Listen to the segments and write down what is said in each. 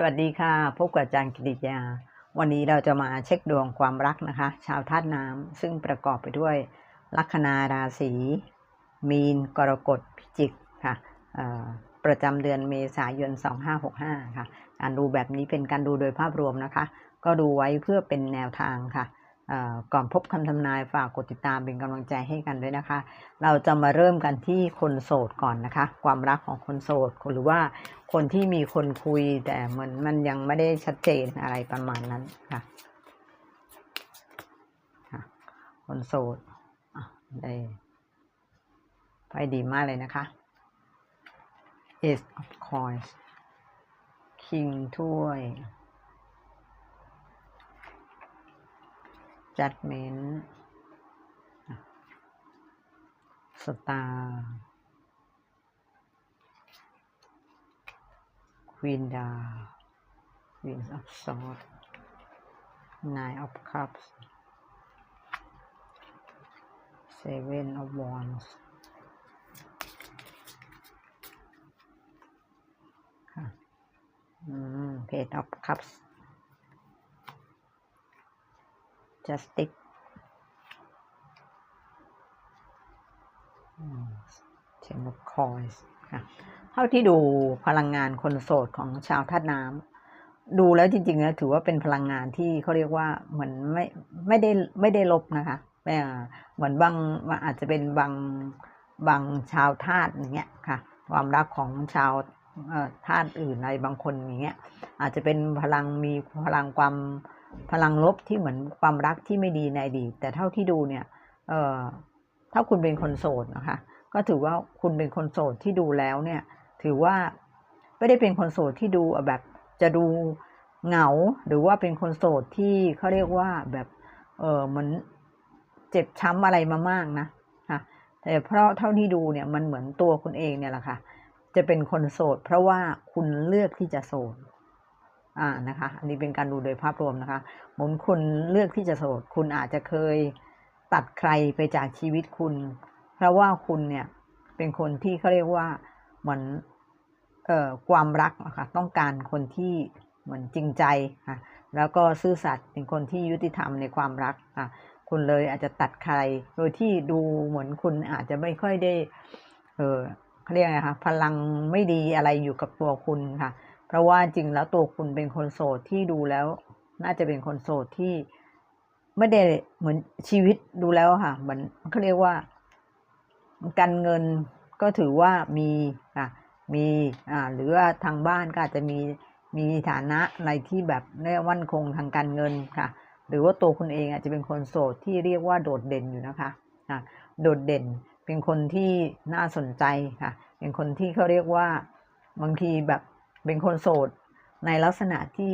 สวัสดีค่ะ พบกับอาจารย์กิติยา วันนี้เราจะมาเช็คดวงความรักนะคะ ชาวธาตุน้ำซึ่งประกอบไปด้วย ลัคนาราศี มีน กรกฎ พิจิกค่ะประจำเดือนเมษายน 2565 ค่ะ การดูแบบนี้เป็นการดูโดยภาพรวมนะคะ ก็ดูไว้เพื่อเป็นแนวทางค่ะ ก่อนพบคำทำนายฝากกดติดตามเป็นกำลังใจให้กันด้วยนะคะ เราจะมาเริ่มกันที่คนโสดก่อนนะคะ ความรักของคนโสดหรือว่าคนที่มีคนคุยแต่เหมือนมันยังไม่ได้ชัดเจนอะไรประมาณนั้นค่ะ คนโสดได้ไพ่ดีมากเลยนะคะ Ace of Coins King ถ้วย Judgment สตาร์ควีนดา Queen of Swords Nine of Cups Seven of Wands ค่ะอืม Page of Cups Justice อืม Ten of Coins ค่ะเท่าที่ดูพลังงานคนโสดของชาวธาตุน้ำดูแล้วจริงๆแล้วถือว่าเป็นพลังงานที่เขาเรียกว่าเหมือนไม่ไม่ได้ไม่ได้ลบนะคะไม่เหมือนบางอาจจะเป็นบางบางชาวธาตุอย่างเงี้ยค่ะ ความรักของชาวธาตุอื่นอะไรบางคนอย่างเงี้ยอาจจะเป็นพลังมีพลังความ พลังลบที่เหมือนความรักที่ไม่ดีในอดีตแต่เท่าที่ดูเนี่ยเอ่อถ้าคุณเป็นคนโสดนะคะ ก็ถือว่าคุณเป็นคนโสดที่ดูแล้วเนี่ย ถือว่าไม่ได้เป็นคนโสดที่ดูแบบจะดูเหงาหรือว่าเป็นคนโสดที่เขาเรียกว่าแบบเออเหมือนเจ็บช้ำอะไรมามากนะค่ะแต่เพราะเท่าที่ดูเนี่ยมันเหมือนตัวคุณเองเนี่ยแหละค่ะ จะเป็นคนโสด เพราะว่าคุณเลือกที่จะโสด อ่านะคะ อันนี้เป็นการดูโดยภาพรวมนะคะเหมือนคุณเลือกที่จะโสด คุณอาจจะเคยตัดใครไปจากชีวิตคุณ เพราะว่าคุณเนี่ยเป็นคนที่เขาเรียกว่าเหมือนเอ่อความรักอะค่ะต้องการคนที่เหมือนจริงใจค่ะแล้วก็ซื่อสัตย์เป็นคนที่ยุติธรรมในความรักค่ะคุณเลยอาจจะตัดใคร โดยที่ดูเหมือนคุณอาจจะไม่ค่อยได้ เออเขาเรียกไงคะพลังไม่ดีอะไรอยู่กับตัวคุณค่ะ เพราะว่าจริงแล้วตัวคุณเป็นคนโสดที่ดูแล้ว น่าจะเป็นคนโสดที่ไม่ได้เหมือนชีวิตดูแล้วค่ะเหมือนเขาเรียกว่าการเงินก็ถือว่ามีค่ะมีอ่าหรือว่าทางบ้านก็อาจจะมีมีฐานะอะไรที่แบบเรียกว่ามั่นคงทางการเงินค่ะ หรือว่าตัวคุณเองอาจจะเป็นคนโสดที่เรียกว่าโดดเด่นอยู่นะคะอ่าโดดเด่นเป็นคนที่น่าสนใจค่ะ เป็นคนที่เขาเรียกว่าบางทีแบบ เป็นคนโสดในลักษณะที่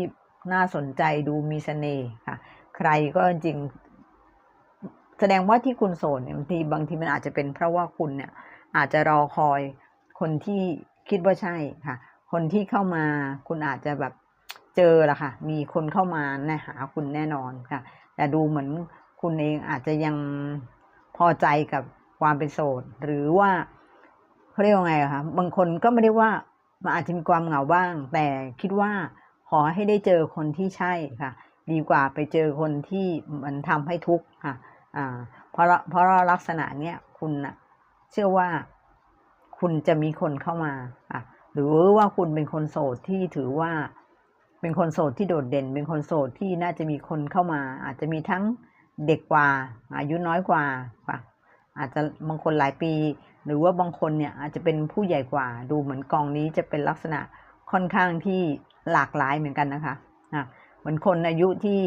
น่าสนใจดูมีเสน่ห์ค่ะ ใครก็จริง แสดงว่าที่คุณโสดเนี่ยบางทีบางทีมันอาจจะเป็นเพราะว่าคุณเนี่ย อาจจะรอคอยคนที่คิดว่าใช่ค่ะ คนที่เข้ามาคุณอาจจะแบบเจอละค่ะ มีคนเข้ามาแน่หาคุณแน่นอนค่ะ แต่ดูเหมือนคุณเองอาจจะยังพอใจกับความเป็นโสด หรือว่าเขาเรียกว่าไงคะบางคนก็ไม่ได้ว่า มันอาจจะมีความเหงาบ้าง แต่คิดว่าขอให้ได้เจอคนที่ใช่ค่ะ ดีกว่าไปเจอคนที่มันทำให้ทุกข์ค่ะอ่าเพราะเพราะลักษณะเนี้ยคุณนะเชื่อว่าคุณจะมีคนเข้ามาอะหรือว่าคุณเป็นคนโสดที่ถือว่าเป็นคนโสดที่โดดเด่น เป็นคนโสดที่น่าจะมีคนเข้ามา อาจจะมีทั้งเด็กกว่า อายุน้อยกว่าค่ะอาจจะบางคนหลายปี หรือว่าบางคนเนี่ยอาจจะเป็นผู้ใหญ่กว่า ดูเหมือนกองนี้จะเป็นลักษณะค่อนข้างที่หลากหลายเหมือนกันนะคะอะเหมือนคนอายุที่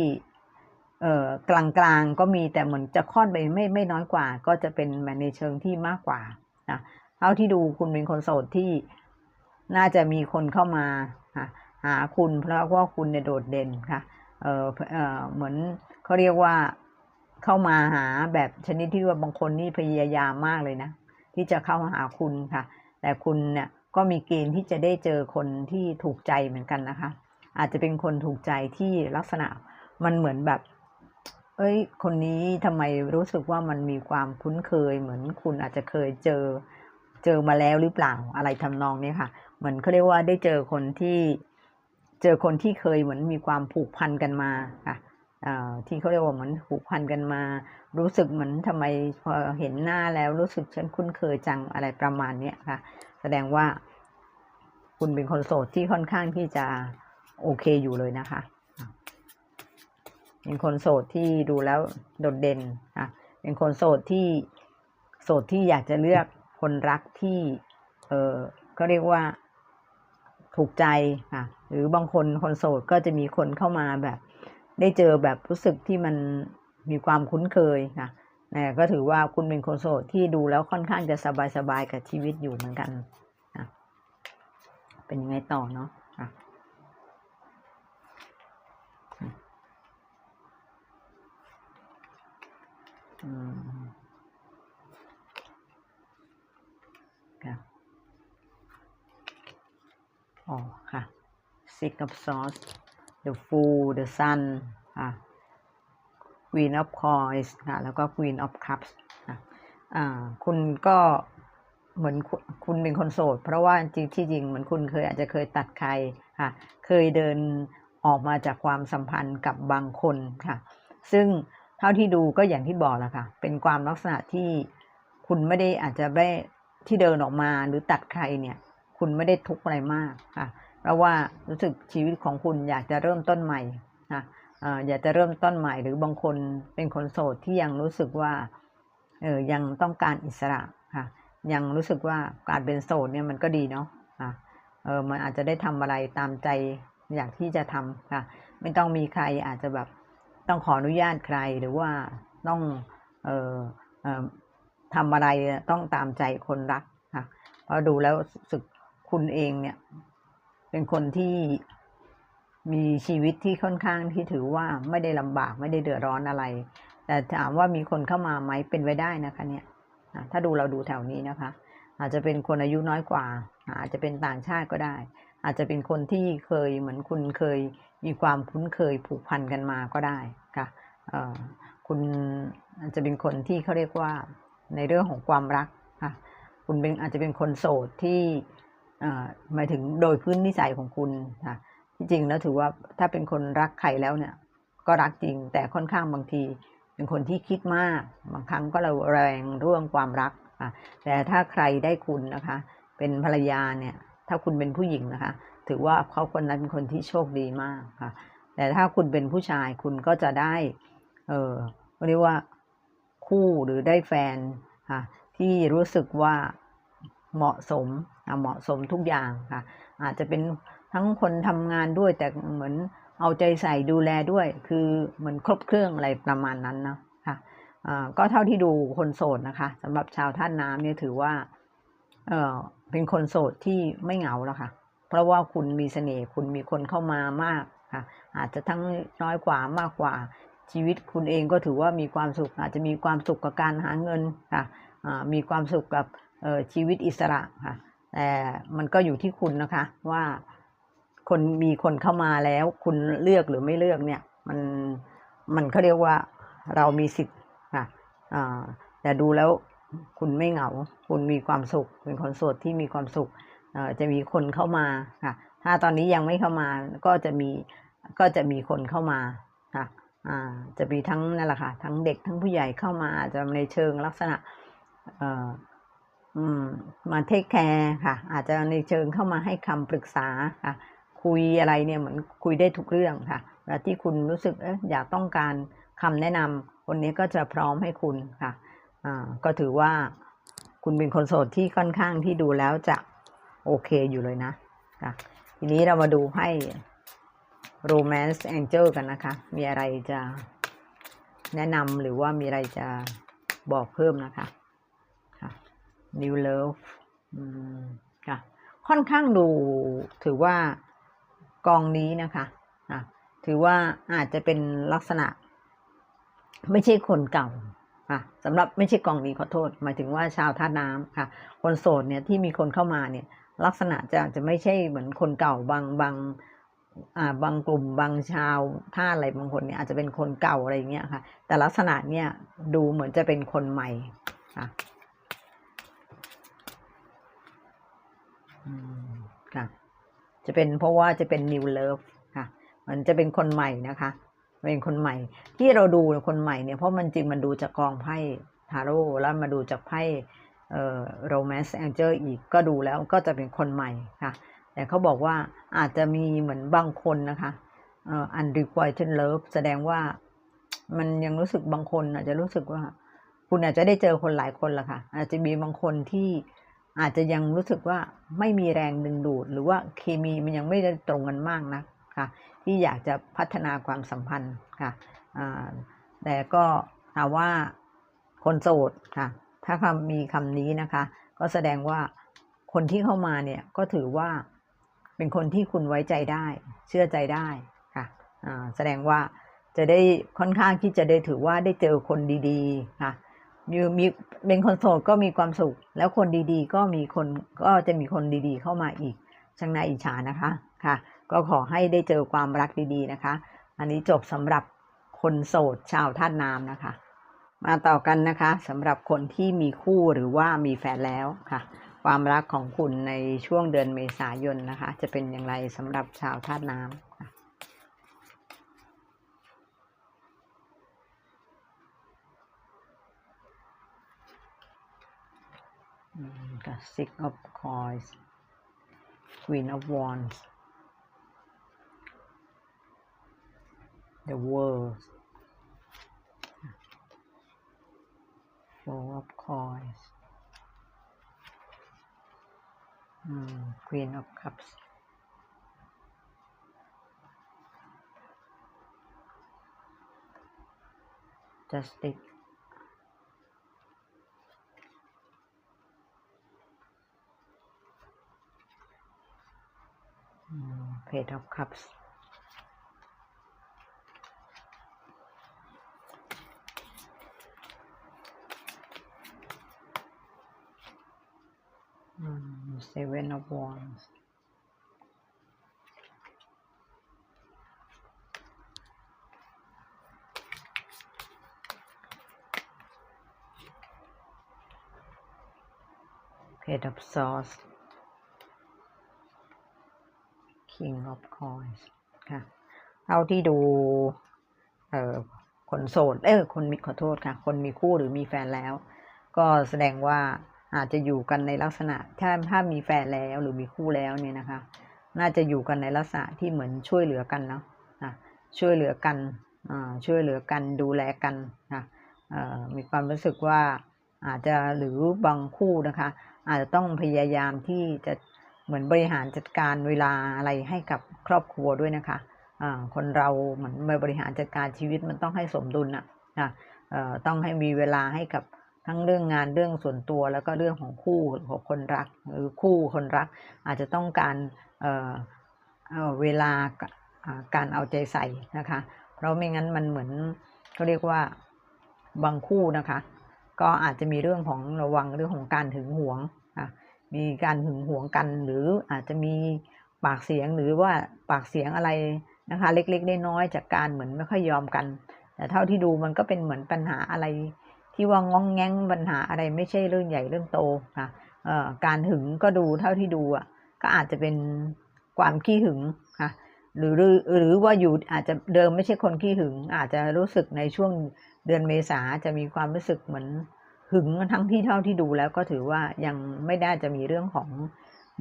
เอ่อกลางกลางๆก็มีแต่เหมือนจะค่อนไปไม่ไม่น้อยกว่า ก็จะเป็นในเชิงที่มากกว่านะเท่าที่ดูคุณเป็นคนโสดที่น่าจะมีคนเข้ามาหาหาคุณเพราะว่าคุณเนี่ยโดดเด่นค่ะเออเออเหมือนเขาเรียกว่าเข้ามาหาแบบชนิดที่ว่าบางคนนี่พยายามมากเลยนะ ที่จะเข้าหาคุณค่ะ แต่คุณเนี่ยก็มีเกณฑ์ที่จะได้เจอคนที่ถูกใจเหมือนกันนะคะ อาจจะเป็นคนถูกใจที่ลักษณะมันเหมือนแบบ เอ้ย คนนี้ทำไมรู้สึกว่ามันมีความคุ้นเคย เหมือนคุณอาจจะเคยเจอเจอมาแล้วหรือเปล่าอะไรทำนองนี้ค่ะ เหมือนเขาเรียกว่าได้เจอคนที่ เจอคนที่เคยเหมือนมีความผูกพันกันมาค่ะ ที่เขาเรียกว่าเหมือนผูกพันกันมา รู้สึกเหมือนทำไมพอเห็นหน้าแล้วรู้สึกฉันคุ้นเคยจังอะไรประมาณเนี้ยค่ะ แสดงว่า คุณเป็นคนโสดที่ค่อนข้างที่จะโอเคอยู่เลยนะคะเป็นคนโสดที่ดูแล้วโดดเด่นอะ เป็นคนโสดที่โสดที่อยากจะเลือกคนรักที่ เออก็เรียกว่าถูกใจค่ะ หรือบางคนคนโสดก็จะมีคนเข้ามาแบบ ได้เจอแบบรู้สึกที่มันมีความคุ้นเคยค่ะแต่ก็ถือว่าคุณเป็นคนโสดที่ดูแล้วค่อนข้างจะสบายๆกับชีวิตอยู่เหมือนกันค่ะเป็นยังไงต่อเนาะอืมค่ะอ๋อค่ะ six of swords the fool the sun ค่ะ queen of coins ค่ะแล้วก็ queen of cups ค่ะอ่าคุณก็เหมือนคุณคุณเป็นคนโสด เพราะว่าจริงที่จริงเหมือนคุณเคยอาจจะเคยตัดใครค่ะ เคยเดินออกมาจากความสัมพันธ์กับบางคนค่ะ ซึ่งเท่าที่ดูก็อย่างที่บอกแหละค่ะ เป็นความลักษณะที่คุณไม่ได้อาจจะไม่ที่เดินออกมาหรือตัดใครเนี่ย คุณไม่ได้ทุกข์อะไรมากค่ะ ราะว่ารู้สึกชีวิตของคุณอยากจะเริ่มต้นใหม่นะอยากจะเริ่มต้นใหม่ หรือบางคนเป็นคนโสดที่ยังรู้สึกว่าเออยังต้องการอิสระค่ะยังรู้สึกว่าการเป็นโสดเนี่ยมันก็ดีเนาะค่ะเออมันอาจจะได้ทำอะไรตามใจอยากที่จะทำค่ะ ไม่ต้องมีใครอาจจะแบบต้องขออนุญาตใครหรือว่าต้องเออเออทำอะไรต้องตามใจคนรักค่ะเพราะดูแล้วรู้สึกคุณเองเนี่ย เป็นคนที่มีชีวิตที่ค่อนข้างที่ถือว่าไม่ได้ลำบากไม่ได้เดือดร้อนอะไร แต่ถามว่ามีคนเข้ามาไหมเป็นไปได้นะคะ เนี่ยถ้าดูเราดูแถวนี้นะคะ อาจจะเป็นคนอายุน้อยกว่า อาจจะเป็นต่างชาติก็ได้ อาจจะเป็นคนที่เคยเหมือนคุณเคยมีความคุ้นเคยผูกพันกันมาก็ได้ค่ะคุณอาจจะเป็นคนที่เขาเรียกว่าในเรื่องของความรักค่ะคุณเป็นอาจจะเป็นคนโสดที่ หมายถึงโดยพื้นนิสัยของคุณค่ะที่จริงแล้วถือว่าถ้าเป็นคนรักใครแล้วเนี่ย ก็รักจริง แต่ค่อนข้างบางที เป็นคนที่คิดมาก บางครั้งก็เราแรงเรื่องความรักอะแต่ถ้าใครได้คุณนะคะ เป็นภรรยาเนี่ย ถ้าคุณเป็นผู้หญิงนะคะ ถือว่าเขาคนนั้นเป็นคนที่โชคดีมากค่ะ แต่ถ้าคุณเป็นผู้ชายคุณก็จะได้ เออเรียกว่าคู่หรือได้แฟนค่ะที่รู้สึกว่าเหมาะสม เหมาะสมทุกอย่างค่ะ อาจจะเป็นทั้งคนทำงานด้วยแต่เหมือนเอาใจใส่ดูแลด้วย คือเหมือนครบเครื่องอะไรประมาณนั้นนะค่ะก็เท่าที่ดูคนโสดนะคะสำหรับชาวท่านน้ำเนี่ยถือว่าเออเป็นคนโสดที่ไม่เหงาแล้วค่ะ เพราะว่าคุณมีเสน่ห์คุณมีคนเข้ามามากค่ะ อาจจะทั้งน้อยกว่ามากกว่าชีวิตคุณเองก็ถือว่ามีความสุข อาจจะมีความสุขกับการหาเงินค่ะมีความสุขกับชีวิตอิสระค่ะ แต่มันก็อยู่ที่คุณนะคะ ว่าคนมีคนเข้ามาแล้ว คุณเลือกหรือไม่เลือกเนี่ย มันมันเขาเรียกว่าเรามีสิทธิ์ค่ะแต่ดูแล้วคุณไม่เหงา คุณมีความสุข เป็นคนโสดที่มีความสุขจะมีคนเข้ามาค่ะ ถ้าตอนนี้ยังไม่เข้ามาก็จะมีก็จะมีคนเข้ามาค่ะจะมีทั้งนั่นแหละค่ะทั้งเด็กทั้งผู้ใหญ่เข้ามาอาจจะในเชิงลักษณะ มาเทคแคร์ค่ะ อาจจะในเชิงเข้ามาให้คำปรึกษาค่ะ คุยอะไรเนี่ยเหมือนคุยได้ทุกเรื่องค่ะเวลาที่คุณรู้สึกเอ๊ะอยากต้องการคำแนะนำคนนี้ก็จะพร้อมให้คุณค่ะอ่าก็ถือว่าคุณเป็นคนโสดที่ค่อนข้างที่ดูแล้วจะโอเคอยู่เลยนะค่ะทีนี้เรามาดูไพ่ Romance Angel กันนะคะ มีอะไรจะแนะนำหรือว่ามีอะไรจะบอกเพิ่มนะคะ New Love ค่ะค่อนข้างดูถือว่ากองนี้นะคะะถือว่าอาจจะเป็นลักษณะ ไม่ใช่คนเก่าค่ะสำหรับไม่ใช่กองนี้ขอโทษ หมายถึงว่าชาวท่าน้ำค่ะ คนโสดเนี่ยที่มีคนเข้ามาเนี่ย ลักษณะจะจะไม่ใช่เหมือนคนเก่าบางบางอ่าบางกลุ่มบางชาวท่าอะไรบางคนเนี่ยอาจจะเป็นคนเก่าอะไรอย่างเงี้ยค่ะ แต่ลักษณะเนี่ยดูเหมือนจะเป็นคนใหม่ค่ะอืม ค่ะ จะเป็นเพราะว่าจะเป็น new love ค่ะ มันจะเป็นคนใหม่นะคะ เป็นคนใหม่ ที่เราดูคนใหม่เนี่ยเพราะมันจริงมันดูจากกองไพ่ทาโร่แล้วมาดูจากไพ่เอ่อ romance angel อีกก็ดูแล้วก็จะเป็นคนใหม่ค่ะ แต่เขาบอกว่าอาจจะมีเหมือนบางคนนะคะเอ่อ unrequited love แสดงว่ามันยังรู้สึกบางคนอาจจะรู้สึกว่า คุณอาจจะได้เจอคนหลายคนละค่ะ อาจจะมีบางคนที่ อาจจะยังรู้สึกว่าไม่มีแรงดึงดูด หรือว่าเคมีมันยังไม่ได้ตรงกันมากนะค่ะที่อยากจะพัฒนาความสัมพันธ์ค่ะแต่ก็ถามว่าคนโสดค่ะ ถ้าคำมีคำนี้นะคะ ก็แสดงว่าคนที่เข้ามาเนี่ยก็ถือว่าเป็นคนที่คุณไว้ใจได้ เชื่อใจได้ค่ะแสดงว่าจะได้ค่อนข้างที่จะได้ถือว่าได้เจอคนดีๆค่ะ มีมีเป็นคนโสดก็มีความสุข แล้วคนดีๆ ก็มีคนก็จะมีคนดีๆ เข้ามาอีกช่างน่าอิจฉานะคะค่ะ ก็ขอให้ได้เจอความรักดีๆนะคะ อันนี้จบสำหรับคนโสดชาวท่าตุน้ำนะคะ มาต่อกันนะคะสำหรับคนที่มีคู่หรือว่ามีแฟนแล้วค่ะ ความรักของคุณในช่วงเดือนเมษายนนะคะ จะเป็นอย่างไรสำหรับชาวธาตุน้ำค่ะ the six of coins queen of wands the world four of coins mm, queen of cups. Justice page of cups. Mm, Seven of wands. Head of swords. King of coins ค่ะเท่าที่ดูเอ่อคนโสดเออคนมีขอโทษค่ะ คนมีคู่หรือมีแฟนแล้ว ก็แสดงว่าอาจจะอยู่กันในลักษณะถ้าถ้ามีแฟนแล้วหรือมีคู่แล้วเนี่ยนะคะ น่าจะอยู่กันในลักษณะที่เหมือนช่วยเหลือกันเนาะนะช่วยเหลือกันอช่วยเหลือกันดูแลกันนะมีความรู้สึกว่าอาจจะหรือบางคู่นะคะ อาจจะต้องพยายามที่จะ เหมือนบริหารจัดการเวลาอะไรให้กับครอบครัวด้วยนะคะอ่าคนเราเหมือนบริหารจัดการชีวิตมันต้องให้สมดุลอะนะเอ่อต้องให้มีเวลาให้กับทั้งเรื่องงานเรื่องส่วนตัวแล้วก็เรื่องของคู่ของคนรักหรือคู่คนรัก อาจจะต้องการเอ่อเเวลาการเอาใจใส่นะคะ เพราะไม่งั้นมันเหมือนเขาเรียกว่าบางคู่นะคะ ก็อาจจะมีเรื่องของระวังเรื่องของการหึงหวง มีการหึงหวงกันหรืออาจจะมีปากเสียงหรือว่าปากเสียงอะไรนะคะ เล็กๆได้น้อยจากการเหมือนไม่ค่อยยอมกัน แต่เท่าที่ดูมันก็เป็นเหมือนปัญหาอะไร ที่ว่างองแงงปัญหาอะไรไม่ใช่เรื่องใหญ่เรื่องโตค่ะการหึงก็ดูเท่าที่ดูอะก็อาจจะเป็นความขี้หึงค่ะหรือหรือหรือว่าอยู่อาจจะเดิมไม่ใช่คนขี้หึง อาจจะรู้สึกในช่วงเดือนเมษาจะมีความรู้สึกเหมือน หึงทั้งที่เท่าที่ดูแล้วก็ถือว่ายังไม่ได้จะมีเรื่องของ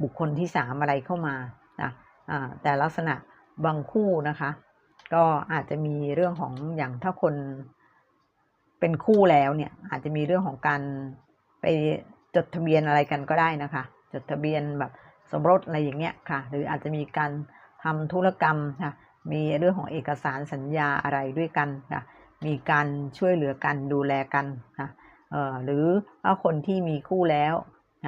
บุคคลที่สามอะไรเข้ามานะแต่ลักษณะบางคู่นะคะ ก็อาจจะมีเรื่องของอย่างถ้าคนเป็นคู่แล้วเนี่ยอาจจะมีเรื่องของการไปจดทะเบียนอะไรกันก็ได้นะคะ จดทะเบียนแบบสมรสอะไรอย่างเงี้ยค่ะ หรืออาจจะมีการทำธุรกรรมค่ะมีเรื่องของเอกสารสัญญาอะไรด้วยกันค่ะมีการช่วยเหลือกันดูแลกันค่ะ หรือถ้าคนที่มีคู่แล้ว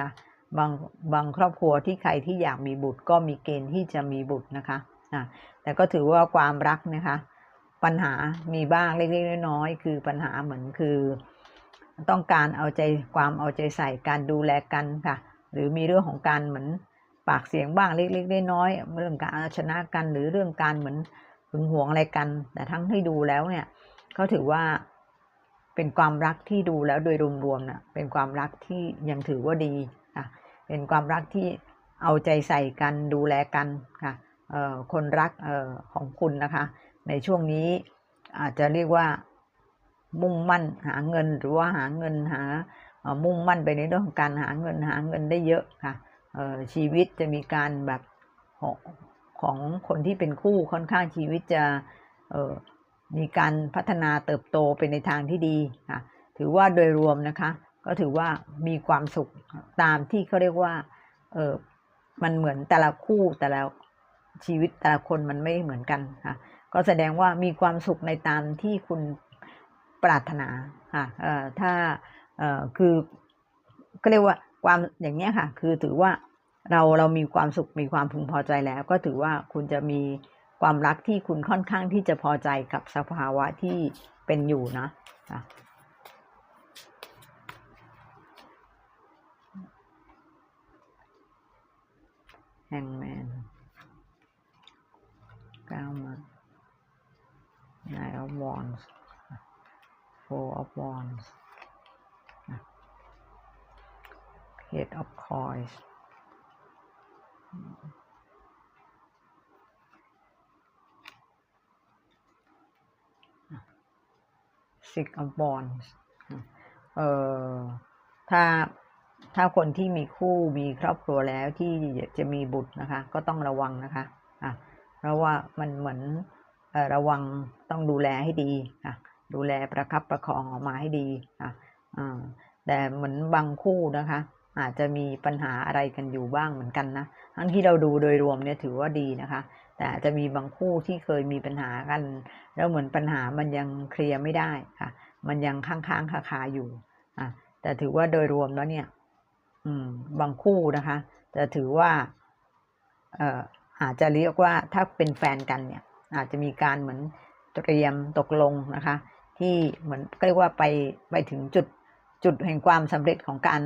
นะบางบางครอบครัวที่ใครที่อยากมีบุตรก็มีเกณฑ์ที่จะมีบุตรนะคะอะแต่ก็ถือว่าความรักนะคะ ปัญหามีบ้างเล็กๆน้อยๆคือปัญหาเหมือนคือ ต้องการเอาใจความเอาใจใส่การดูแลกันค่ะ หรือมีเรื่องของการเหมือนปากเสียงบ้างเล็กๆน้อยๆเรื่องการเอาชนะกันหรือเรื่องการเหมือนหึงหวงอะไรกัน แต่ทั้งที่ดูแล้วเนี่ยเขาถือว่า เป็นความรักที่ดูแล้วโดยรวมๆน่ะเป็นความรักที่ยังถือว่าดีค่ะเป็นความรักที่เอาใจใส่กันดูแลกันค่ะคนรักออของคุณนะคะ ในช่วงนี้อาจจะเรียกว่ามุ่งมั่นหาเงินหรือว่าหาเงินหามุ่งมั่นไปในเรื่องของการหาเงินหาเงินได้เยอะค่ะชีวิตจะมีการแบบของของคนที่เป็นคู่ค่อนข้างชีวิตจะ มีการพัฒนาเติบโตไปในทางที่ดีค่ะ ถือว่าโดยรวมนะคะ ก็ถือว่ามีความสุขตามที่เขาเรียกว่าเออมันเหมือนแต่ละคู่แต่ละชีวิตแต่ละคนมันไม่เหมือนกันค่ะ ก็แสดงว่ามีความสุขในตามที่คุณปรารถนาค่ะเอ่อถ้าเอ่อคือก็เรียกว่าความอย่างเนี้ยค่ะ คือถือว่าเราเรามีความสุขมีความพึงพอใจแล้ว ก็ถือว่าคุณจะมี ความรักที่คุณค่อนข้างที่จะพอใจกับสภาวะที่เป็นอยู่นะแฮงแมนเก้ามา nine of wands four of wands eight of coins six of wands เอ่อถ้าถ้าคนที่มีคู่มีครอบครัวแล้วที่จะมีบุตรนะคะ ก็ต้องระวังนะคะอะเพราะว่ามันเหมือนระวังต้องดูแลให้ดีค่ะดูแลประคับประคองออกมาให้ดีค่ะแต่เหมือนบางคู่นะคะ อาจจะมีปัญหาอะไรกันอยู่บ้างเหมือนกันนะทั้งที่เราดูโดยรวมเนี่ยถือว่าดีนะคะ แต่อาจจะมีบางคู่ที่เคยมีปัญหากัน แล้วเหมือนปัญหามันยังเคลียร์ไม่ได้ค่ะ มันยังค้างๆคาๆอยู่อะแต่ถือว่าโดยรวมแล้วเนี่ย อืม บางคู่นะคะจะถือว่า เอ่ออาจจะเรียกว่าถ้าเป็นแฟนกันเนี่ย อาจจะมีการเหมือนเตรียมตกลงนะคะ ที่เหมือนเรียกว่าไปไปถึงจุดจุดแห่งความสำเร็จของการ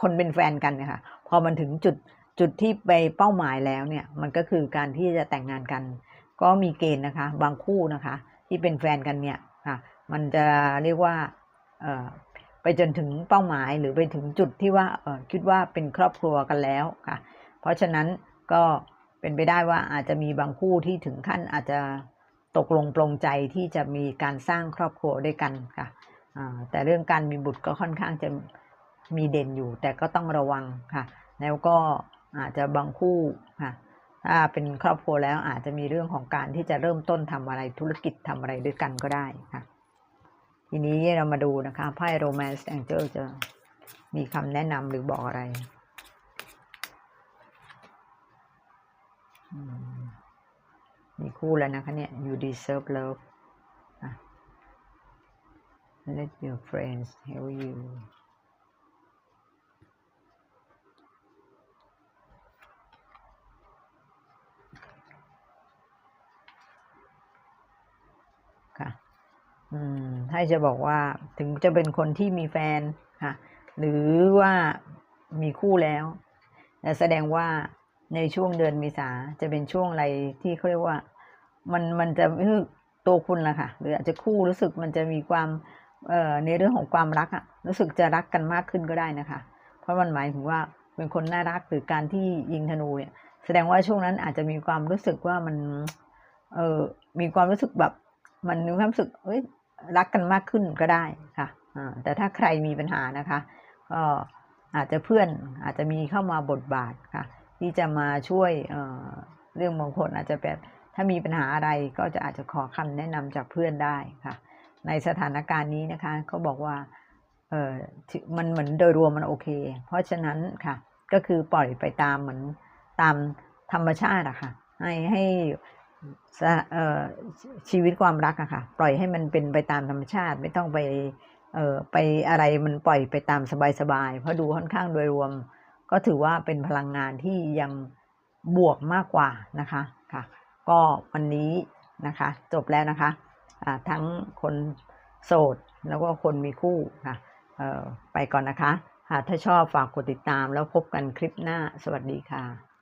คนเป็นแฟนกันนยคะพอมันถึงจุด จุดที่ไปเป้าหมายแล้วเนี่ยมันก็คือการที่จะแต่งงานกัน ก็มีเกณฑ์นะคะ บางคู่นะคะ ที่เป็นแฟนกันเนี่ยค่ะ มันจะเรียกว่าเอ่อไปจนถึงเป้าหมายหรือไปถึงจุดที่ว่าคิดว่าเป็นครอบครัวกันแล้วค่ะ เพราะฉะนั้นก็เป็นไปได้ว่าอาจจะมีบางคู่ที่ถึงขั้นอาจจะตกลงปลงใจที่จะมีการสร้างครอบครัวด้วยกันค่ะแต่เรื่องการมีบุตรก็ค่อนข้างจะมีเด่นอยู่ แต่ก็ต้องระวังค่ะ แล้วก็ อาจจะบางคู่ค่ะถ้าเป็นครอบครัวแล้วอาจจะมีเรื่องของการที่จะเริ่มต้นทำอะไรธุรกิจทำอะไรด้วยกันก็ได้ค่ะ ทีนี้เรามาดูนะคะไพ่ Romance Angel จะมีคำแนะนำหรือบอกอะไรมีคู่แล้วนะคะเนี่ย you deserve love let your friends help you ค่ะ อืมถ้าจะบอกว่าถึงจะเป็นคนที่มีแฟนค่ะ หรือว่ามีคู่แล้วแต่แสดงว่าในช่วงเดือนเมษาจะเป็นช่วงอะไรที่เขาเรียกว่า มันมันจะคือตัวคุณละค่ะ หรืออาจจะคู่รู้สึกมันจะมีความเอ่อในเรื่องของความรักอะรู้สึกจะรักกันมากขึ้นก็ได้นะคะ เพราะมันหมายถึงว่าเป็นคนน่ารักหรือการที่ยิงธนูเนี่ย แสดงว่าช่วงนั้นอาจจะมีความรู้สึกว่ามัน เออมีความรู้สึกแบบ มันมีความรู้สึกเอ้ย รักกันมากขึ้นก็ได้ค่ะแต่ถ้าใครมีปัญหานะคะก็อาจจะเพื่อนอาจจะมีเข้ามาบทบาทค่ะ ที่จะมาช่วยเเรื่องบางคนอาจจะแบบถ้ามีปัญหาอะไรก็จะอาจจะขอคำแนะนำจากเพื่อนได้ค่ะ ในสถานการณ์นี้นะคะเขาบอกว่าเออมันเหมือนโดยรวมมันโอเค เพราะฉะนั้นค่ะก็คือปล่อยไปตามเหมือนตามธรรมชาติอะค่ะให้ให้ ชีวิตความรักอะค่ะ ปล่อยให้มันเป็นไปตามธรรมชาติ ไม่ต้องไปเออไปอะไรมันปล่อยไปตามสบายๆ เพราะดูค่อนข้างโดยรวม ก็ถือว่าเป็นพลังงานที่ยังบวกมากกว่านะคะค่ะ ก็วันนี้นะคะ จบแล้วนะคะอ่าทั้งคนโสดแล้วก็คนมีคู่ค่ะไปก่อนนะคะค่ะถ้าชอบฝากกดติดตามแล้วพบกันคลิปหน้าสวัสดีค่ะ